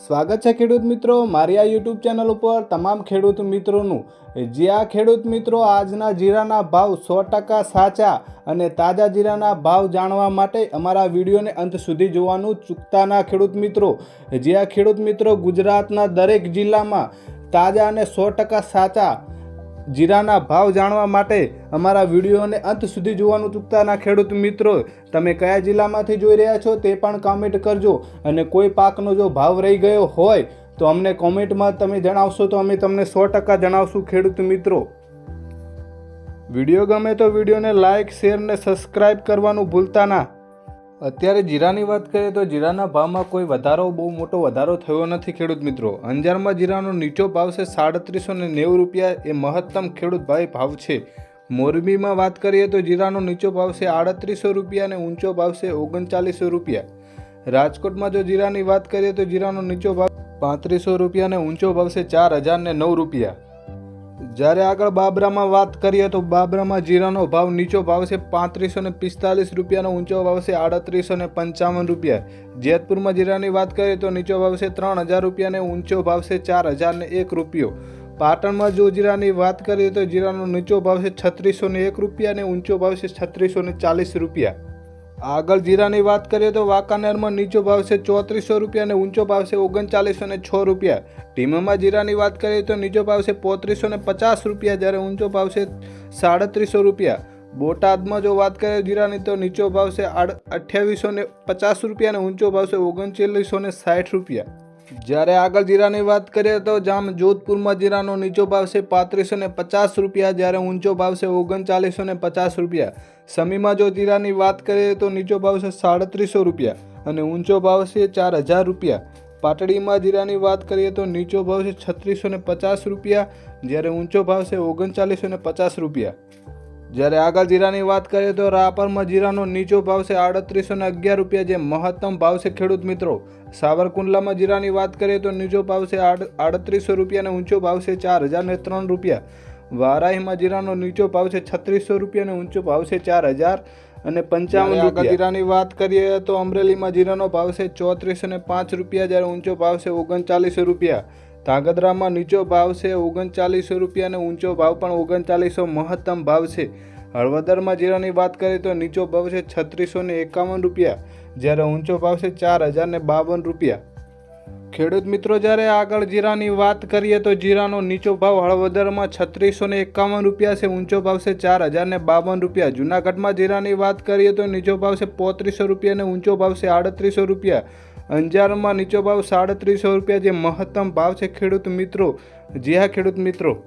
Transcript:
સ્વાગત છે ખેડૂત મિત્રો. મારી આ યુટ્યુબ ચેનલ ઉપર તમામ ખેડૂત મિત્રોનું. જે આ ખેડૂત મિત્રો આજના જીરાના ભાવ સો ટકા સાચા અને તાજા જીરાના ભાવ જાણવા માટે અમારા વિડીયોને અંત સુધી જોવાનું ચૂકતાના ખેડૂત મિત્રો. જે આ ખેડૂત મિત્રો ગુજરાતના દરેક જિલ્લામાં તાજા અને સો ટકા સાચા જીરાના ભાવ જાણવા માટે અમારા વિડીયોને અંત સુધી જોવાનું ચૂકતા ના ખેડૂત મિત્રો. તમે કયા જિલ્લામાંથી જોઈ રહ્યા છો તે પણ કોમેન્ટ કરજો અને કોઈ પાકનો જો ભાવ રહી ગયો હોય તો અમને કોમેન્ટમાં તમે જણાવશો તો અમે તમને સો ટકા જણાવશું ખેડૂત મિત્રો. વીડિયો ગમે તો વિડીયોને લાઇક શેર ને સબસ્ક્રાઇબ કરવાનું ભૂલતા ના. અત્યારે જીરાની વાત કરીએ તો જીરાના ભાવમાં કોઈ વધારો, બહુ મોટો વધારો થયો નથી ખેડૂત મિત્રો. અંજારમાં જીરાનો નીચો ભાવ છે સાડત્રીસો ને નેવું રૂપિયા. એ મહત્તમ ખેડૂત ભાઈ ભાવ છે. મોરબીમાં વાત કરીએ તો જીરાનો નીચો ભાવ છે આડત્રીસો રૂપિયા અને ઊંચો ભાવ છે ઓગણચાલીસો રૂપિયા. રાજકોટમાં જો જીરાની વાત કરીએ તો જીરાનો નીચો ભાવ પાંત્રીસો રૂપિયા અને ઊંચો ભાવ છે ચાર હજાર ને નવ રૂપિયા. જ્યારે આગળ બાબરામાં વાત કરીએ તો બાબરામાં જીરાનો ભાવ નીચો ભાવ છે પાંત્રીસો ને પિસ્તાલીસ રૂપિયાનો, ઊંચો ભાવ છે આડત્રીસો ને પંચાવન રૂપિયા. જેતપુરમાં જીરાની વાત કરીએ તો નીચો ભાવ છે ત્રણ હજાર રૂપિયા અને ઊંચો ભાવ છે ચાર હજાર ને એક રૂપિયો. પાટણમાં જો જીરાની વાત કરીએ તો જીરાનો નીચો ભાવ છે છત્રીસો ને એક રૂપિયા અને ઊંચો ભાવ છે છત્રીસો ને ચાલીસ રૂપિયા. આગળ જીરાની વાત કરીએ તો વાંકાનેરમાં નીચો ભાવ છે ચોત્રીસો રૂપિયા અને ઊંચો ભાવ છે ઓગણચાલીસો ને છ રૂપિયા. ટીમમાં જીરાની વાત કરીએ તો નીચો ભાવ છે પોત્રીસો ને પચાસ રૂપિયા જ્યારે ઊંચો ભાવ છે સાડત્રીસો રૂપિયા. બોટાદમાં જો વાત કરીએ જીરાની તો નીચો ભાવ છે અઠ્યાવીસો ને પચાસ રૂપિયા અને ઊંચો ભાવ છે ઓગણચાલીસો ને સાઠ રૂપિયા. જ્યારે આગળ જીરાની વાત કરીએ તો જામ જોધપુરમાં જીરાનો નીચો ભાવ છે પાંત્રીસો ને પચાસ રૂપિયા, જ્યારે ઊંચો ભાવ છે ઓગણચાલીસો ને પચાસ રૂપિયા. સમીમાં જો જીરાની વાત કરીએ તો નીચો ભાવ છે સાડત્રીસો રૂપિયા અને ઊંચો ભાવ છે ચાર હજાર રૂપિયા. પાટડીમાં જીરાની વાત કરીએ તો નીચો ભાવ છે છત્રીસો ને પચાસ રૂપિયા, જ્યારે ઊંચો ભાવ છે ઓગણચાલીસો ને પચાસ રૂપિયા. જ્યારે આગળ જીરાની વાત કરીએ તો રાપરમાં જીરાનો નીચો ભાવ છે આડત્રીસો ને અગિયાર રૂપિયા જે મહત્તમ ભાવ છે ખેડૂત મિત્રો. સાવરકુંડલામાં જીરાની વાત કરીએ તો નીચો ભાવ છે આડત્રીસો રૂપિયા અને ઊંચો ભાવ છે ચાર હજાર ને ત્રણ રૂપિયા. વારાહીમાં જીરાનો નીચો ભાવ છે છત્રીસો રૂપિયા અને ઊંચો ભાવ છે ચાર હજાર અને પંચાવન રૂપિયા. જીરાની વાત કરીએ તો અમરેલીમાં જીરાનો ભાવ છે ચોત્રીસો ને પાંચ રૂપિયા જ્યારે ઊંચો ભાવ છે ઓગણચાલીસો રૂપિયા. ધાંગધ્રામાં નીચો ભાવ છે, ઓગણચાલીસો રૂપિયા અને ઊંચો ભાવ પણ ઓગણચાલીસો મહત્તમ ભાવ છે. હળવદરમાં જીરાની વાત કરીએ તો નીચો ભાવ છે છત્રીસો ને એકાવન રૂપિયા, જ્યારે ઊંચો ભાવ છે ચાર હજાર ને બાવન રૂપિયા. ખેડૂત મિત્રો, જ્યારે આગળ જીરાની વાત કરીએ તો જીરાનો નીચો ભાવ હળવદરમાં છત્રીસો ને એકાવન રૂપિયા છે, ઊંચો ભાવ છે ચાર હજાર ને બાવન રૂપિયા. જૂનાગઢમાં જીરાની વાત કરીએ તો નીચો ભાવ છે પોત્રીસો રૂપિયા અને ઊંચો ભાવ છે આડત્રીસો રૂપિયા. અંજારમાં નીચો ભાવ સાડત્રીસો રૂપિયા જે મહત્તમ ભાવ છે ખેડૂત મિત્રો. જી હા, ખેડૂત મિત્રો.